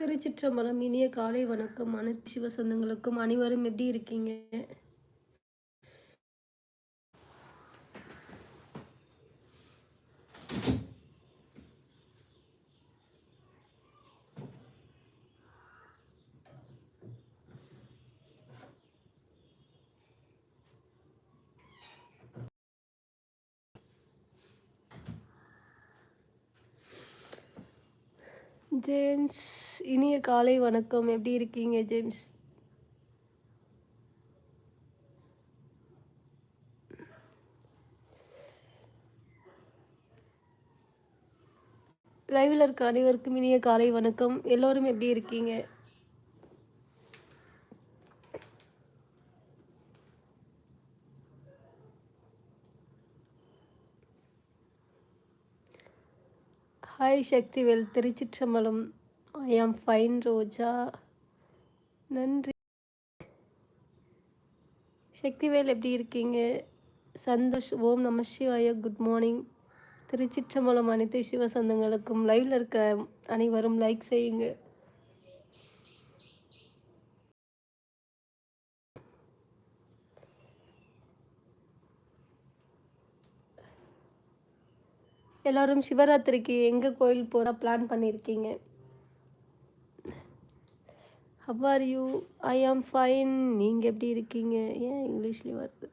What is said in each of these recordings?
திருச்சிற்றம்பலம் இனிய காலை வணக்கம். அனைத்து சிவ சொந்தங்களுக்கும் அனைவரும் எப்படி இருக்கீங்க? ஜேம்ஸ் இனிய காலை வணக்கம். எப்படி இருக்கீங்க ஜேம்ஸ்? லைவில் இருக்க அனைவருக்கும் இனிய காலை வணக்கம். எல்லோரும் எப்படி இருக்கீங்க? Hi Sakthivel Thiruchitrambalam. I am fine ரோஜா. நன்றி. சக்திவேல் எப்படி இருக்கீங்க? சந்தோஷ் ஓம் நம சிவாய குட் மார்னிங் திருச்சிற்றம்பலம் அனைத்து சிவ சொந்தங்களுக்கும் லைவில் இருக்க அனைவரும் லைக் செய்யுங்க. எல்லோரும் சிவராத்திரிக்கு எங்கே கோயில் போகிற பிளான் பண்ணியிருக்கீங்க how are you I am fine நீங்கள் எப்படி இருக்கீங்க? ஏன் இங்கிலீஷ்லேயும் வருது?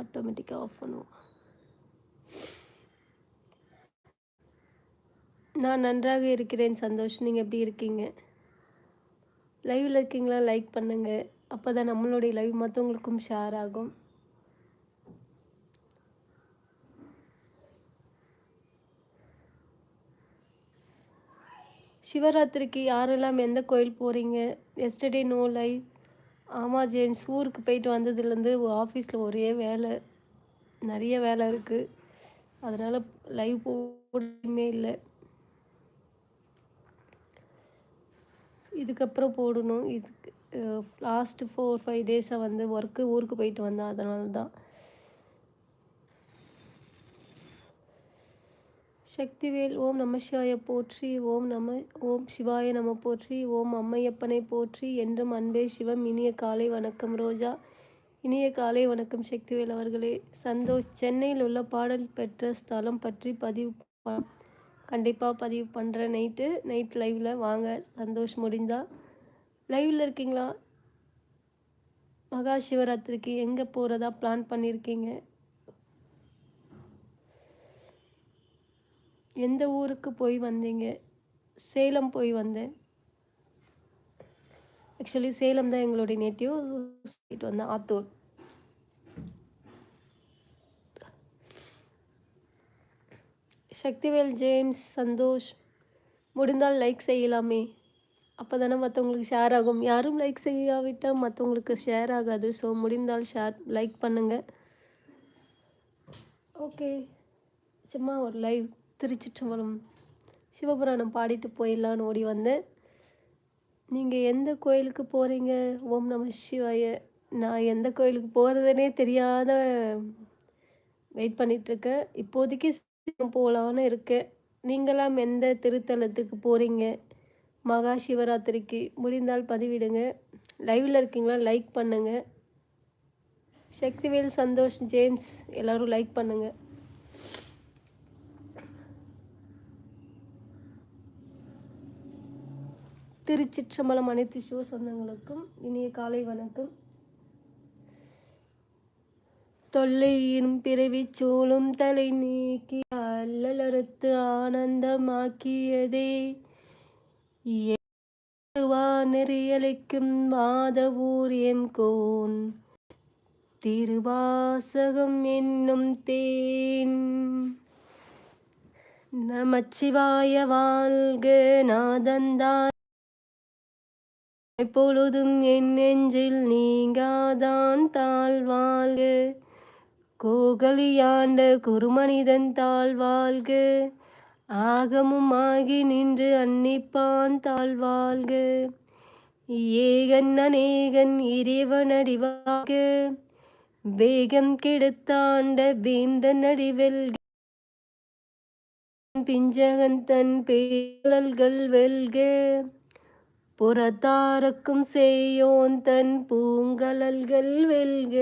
ஆட்டோமேட்டிக்காக ஆஃப் பண்ணுவோம். நான் நன்றாக இருக்கிறேன் சந்தோஷ். நீங்கள் எப்படி இருக்கீங்க? லைவில் இருக்கீங்களா? லைக் பண்ணுங்கள் அப்போ தான் நம்மளுடைய லைவ் மற்றவங்களுக்கும் ஷேர் ஆகும். சிவராத்திரிக்கு யாரெல்லாம் எந்த கோயில் போகிறீங்க எஸ்டர்டே நோ லை ஆமாம் ஜேம்ஸ் ஊருக்கு போயிட்டு வந்ததுலேருந்து ஆஃபீஸில் ஒரே வேலை. நிறைய வேலை இருக்குது அதனால் லைவ் போடவே இல்லை. இதுக்கப்புறம் போடணும். இதுக்கு லாஸ்ட்டு ஃபோர் ஃபைவ் டேஸாக வந்து ஒர்க்கு ஊருக்கு போயிட்டு வந்தேன். அதனால தான் சக்திவேல் ஓம் நமசிவாய போற்றி ஓம் நம ஓம் சிவாய நம போற்றி ஓம் அம்மையப்பனை போற்றி என்றும் அன்பே சிவம். இனிய காலை வணக்கம் ரோஜா. இனிய காலை வணக்கம் சக்திவேல் அவர்களே. சந்தோஷ் சென்னையில் உள்ள பாடல் பெற்ற ஸ்தலம் பற்றி பதிவு கண்டிப்பாக பதிவு பண்ணுறேன் நைட்டு நைட் லைவில் வாங்க. சந்தோஷ் முடிந்தா. லைவில் இருக்கீங்களா? மகா சிவராத்திரிக்கு எங்கே போகிறதா பிளான் பண்ணியிருக்கீங்க எந்த ஊருக்கு போய் வந்தீங்க? சேலம் போய் வந்தேன். ஆக்சுவலி சேலம் தான் எங்களுடைய நேட்டிவ் போயிட்டு வந்தேன் ஆத்தூர். சக்திவேல் ஜேம்ஸ் சந்தோஷ் முடிந்தால் லைக் செய்யலாமே. அப்போ தானே மற்றவங்களுக்கு ஷேர் ஆகும். யாரும் லைக் செய்யாவிட்டால் மற்றவங்களுக்கு ஷேர் ஆகாது. ஸோ முடிந்தால் ஷேர் லைக் பண்ணுங்கள் ஓகே சும்மா ஒரு லைவ் திருச்சிற்றம்பலம் சிவபுராணம் பாடிட்டு போயிடலான்னு ஓடி வந்தேன். நீங்கள் எந்த கோயிலுக்கு போகிறீங்க ஓம் நம சிவாய. நான் எந்த கோயிலுக்கு போகிறதுனே தெரியாத வெயிட் பண்ணிகிட்ருக்கேன் இப்போதைக்கு போகலான்னு இருக்கேன். நீங்களாம் எந்த திருத்தலத்துக்கு போகிறீங்க மகா சிவராத்திரிக்கு முடிந்தால் பதிவிடுங்க. லைவில் இருக்கீங்களா? லைக் பண்ணுங்கள் சக்திவேல் சந்தோஷ் ஜேம்ஸ் எல்லோரும் லைக் பண்ணுங்கள் திருச்சிற்றம்பலம் அனைத்து சிவ சொந்தங்களுக்கும் இனிய காலை வணக்கம். தொல்லையின் பிறவி சூழும் தலை நீக்கி அல்லலறுத்து ஆனந்தமாக்கியதே. நெறியலைக்கும் மாதவூர் எம் கோன். திருவாசகம் என்னும் தேன். நமச்சிவாய வாழ்க நாதந்தான் எப்பொழுதும் என் நெஞ்சில் நீங்காதான் தாழ்வாழ்க. கோகலியாண்ட குருமனிதன் தாழ்வாழ்க. ஆகமும் ஆகி நின்று அன்னிப்பான் தாழ்வாழ்க. ஏகன் அநேகன் இறைவனடிவாக வேகம் கெடுத்தாண்ட வேந்தன் அடிவெல் பிஞ்சகன் தன் பேழல்கள் வெல்க. புறத்தாரக்கும் செய்யோன் தன் பூங்கலல்கள் வெல்க.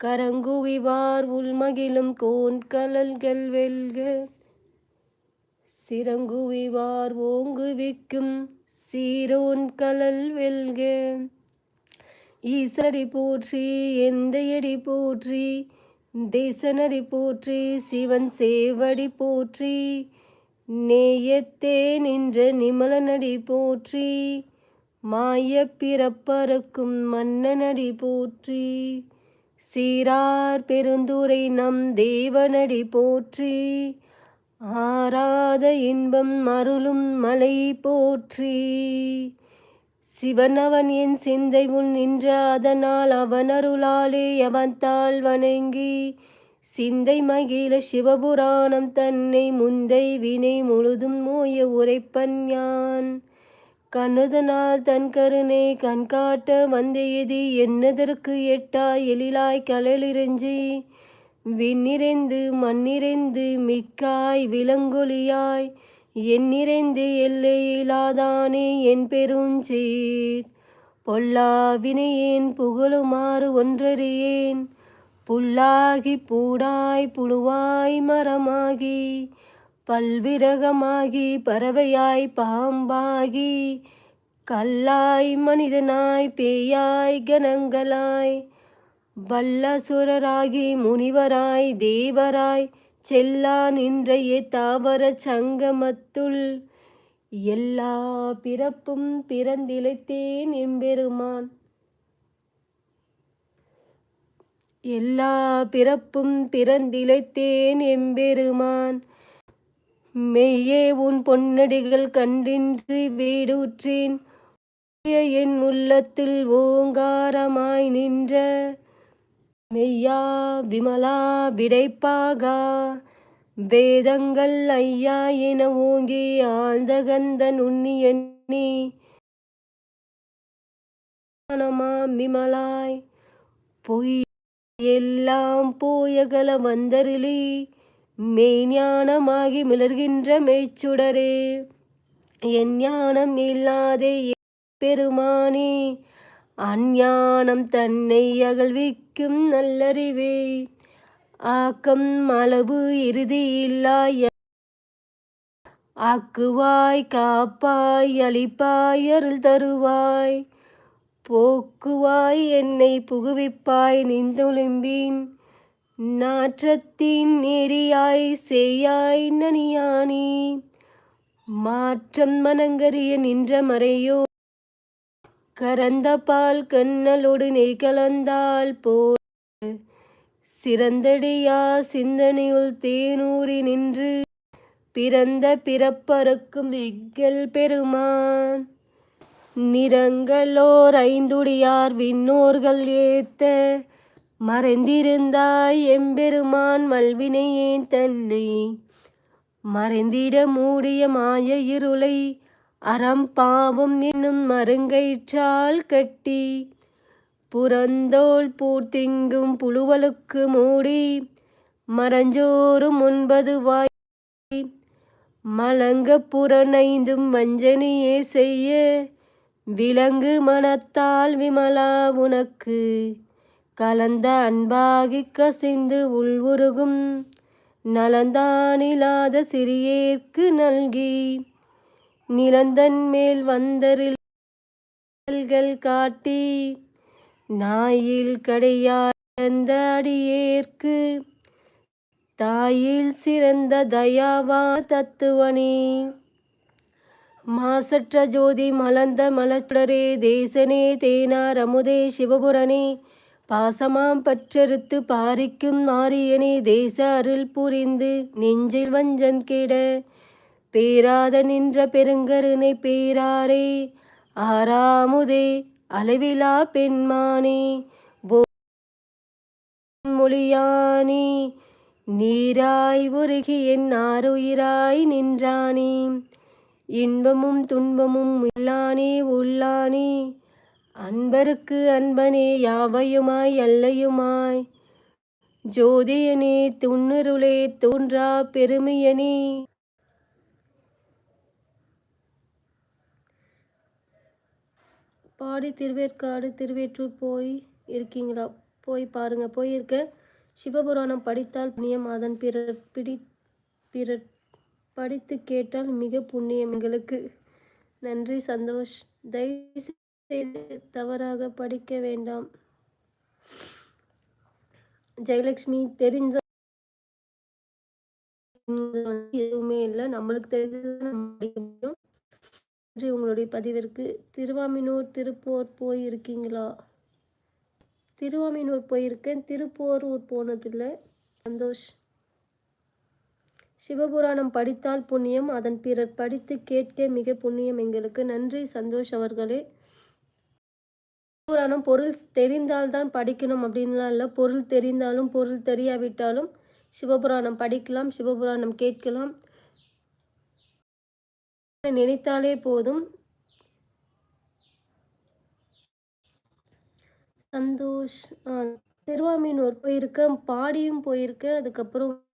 கரங்குவிவார் உள்மகிழும் கோன்கலல்கள் வெல்க. சிறங்குவிவார் ஓங்குவிக்கும் சீரோன் கலல் வெல்க. ஈசடி போற்றி எந்தையடி போற்றி தேசனடி போற்றி சிவன் சேவடி போற்றி நேயத்தே நின்ற நிமலனடி போற்றி மாய பிறப்பறக்கும் மன்னனடி போற்றி சீரார் பெருந்துரை நம் தேவனடி போற்றி ஆராத இன்பம் அருளும் மலை போற்றி. சிவனவன் என் சிந்தை உன் நின்ற அதனால் அவன் தாழ் அவன்தாள் வணங்கி சிந்தை மகிழ சிவபுராணம் தன்னை முந்தை வினை முழுதும் மோய உரைப்பன் யான் கண்ணுதனால் தன் கருணை கண்காட்ட வந்தெய்தி என்னதற்கு எட்டாய் எழிலாய் கலலிறைஞ்சி விண்ணிறைந்து மண்ணிறைந்து மிக்காய் விலங்கொலியாய் எண்ணிறைந்து எல்லையிலாதானே என் பெருஞ்சீர். பொல்லாவினையேன் புகழுமாறு ஒன்றறியேன். புல்லாகி பூடாய் புழுவாய் மரமாகி பல்விரகமாகி பறவையாய் பாம்பாகி கல்லாய் மனிதனாய் பேயாய் கணங்களாய் வல்லசுரராகி முனிவராய் தேவராய் செல்லான் இன்றைய தாவர சங்கமத்துள் எல்லா பிறப்பும் பிறந்திழைத்தேன் எம்பெருமான். எல்லா பிறப்பும் பிறந்திழைத்தேன் எம்பெருமான். மெய்யே உன் பொன்னடிகள் கண்டின்றி வீடுற்றேன். என் உள்ளத்தில் ஓங்காரமாய் நின்ற. மெய்யா விமலா விடைப்பாகா. வேதங்கள் ஐயா என ஓங்கி ஆழ்ந்தகந்தன் நுண்ணி எண்ணி. விமலாய் பொய் எல்லாம் போயகல வந்தருளி மெய்ஞானமாகி மிளர்கின்ற மெய்ச்சுடரே. என் ஞானம் இல்லாதே பெருமானே அஞ்ஞானம் தன்னை அகழ்விக்கும் நல்லறிவே. ஆக்கம் அளவு இறுதி இல்லாய் ஆக்குவாய் காப்பாய் அளிப்பாய் அருள் தருவாய். போக்குவாய் என்னை புகுவிப்பாய் நிந்தொழும்பின் நாற்றத்தின் நெறியாய் செய்யாய் நனியானி. மாற்றம் மனங்கரிய நின்ற மறையோ கரந்த பால் கண்ணலோடு நெய் கலந்தால் போல். சிறந்தடியா சிந்தனையுள் தேனூறி நின்று பிறந்த பிறப்பறக்கும் எங்கள் பெருமான் நிறங்களோர் ஐந்துடியார் விண்ணோர்கள் ஏத்த. மறைந்திருந்தாய் எம்பெருமான் மல்வினையேன் தன்னை? மறைந்திட மூடிய மாய இருளை அறம் பாவம் என்னும் மருங்கயிற்றால் கட்டி. புறந்தோல் பூர்த்திங்கும் புழுவலுக்கு மூடி. மரஞ்சோறும் ஒன்பது வாய். மலங்க புறனைந்தும் வஞ்சனையே செய்ய. விலங்கு மனத்தால் விமலா உனக்கு. கலந்த அன்பாகி கசிந்து உள்வுருகும். நலந்தானில்லாத சிறியேற்கு நல்கி. நிலந்தன் மேல் வந்தரில் காட்டி. நாயில் கடையாந்த அடியேற்கு. தாயில் சிறந்த தயாவா தத்துவனே. மாசற்ற ஜோதி மலர்ந்த மலச்சுடரே தேசனே தேனார் அமுதே சிவபுரனே பாசமாம் பற்றறுத்து பாரிக்கும் மாரியனே தேச அருள் புரிந்து நெஞ்சில் வஞ்சன் கெட. பேராத நின்ற பெருங்கருணை பேராரே ஆறாமுதே அளவிலா பெண்மானே. மொழியானே நீராய் உருகி என் ஆறுயிராய் நின்றானே. இன்பமும் துன்பமும் இல்லானே உள்ளானே. அன்பருக்கு அன்பனே யாவையுமாய் அல்லையுமாய். ஜோதியனே துண்ணுருளே தோன்றா பெருமையனே. பாடி திருவேற்காடு திருவேற்றூர் போய் இருக்கீங்களா? போய் பாருங்கள் போயிருக்கேன். சிவபுராணம் படித்தால் புண்ணியம் அதன் பிறர் பிடி பிறர் படித்து கேட்டால் மிக புண்ணியம். எங்களுக்கு நன்றி சந்தோஷ். தயவு செய்து தவறாக படிக்க வேண்டாம். ஜெயலக்ஷ்மி தெரிந்த எதுவுமே இல்லை. நம்மளுக்கு தெரிஞ்சது முடியும். நன்றி உங்களுடைய பதிவிற்கு. திருவாமினூர் திருப்போர் போயிருக்கீங்களா? திருவாமினூர் போயிருக்கேன். திருப்போரூர் போனதில்லை. சந்தோஷ். சிவபுராணம் படித்தால் புண்ணியம் அதன் பிறர் படித்து கேட்க மிக புண்ணியம் எங்களுக்கு. நன்றி சந்தோஷ் அவர்களே. புராணம் பொருள் தெரிந்தால்தான் படிக்கணும் அப்படின்லாம் இல்லை. பொருள் தெரிந்தாலும் பொருள் தெரியாவிட்டாலும் சிவபுராணம் படிக்கலாம் சிவபுராணம் கேட்கலாம். நினைத்தாலே போதும். சந்தோஷ் திருவாமீனூர் போயிருக்கேன் பாடியும் போயிருக்கேன். அதுக்கப்புறம்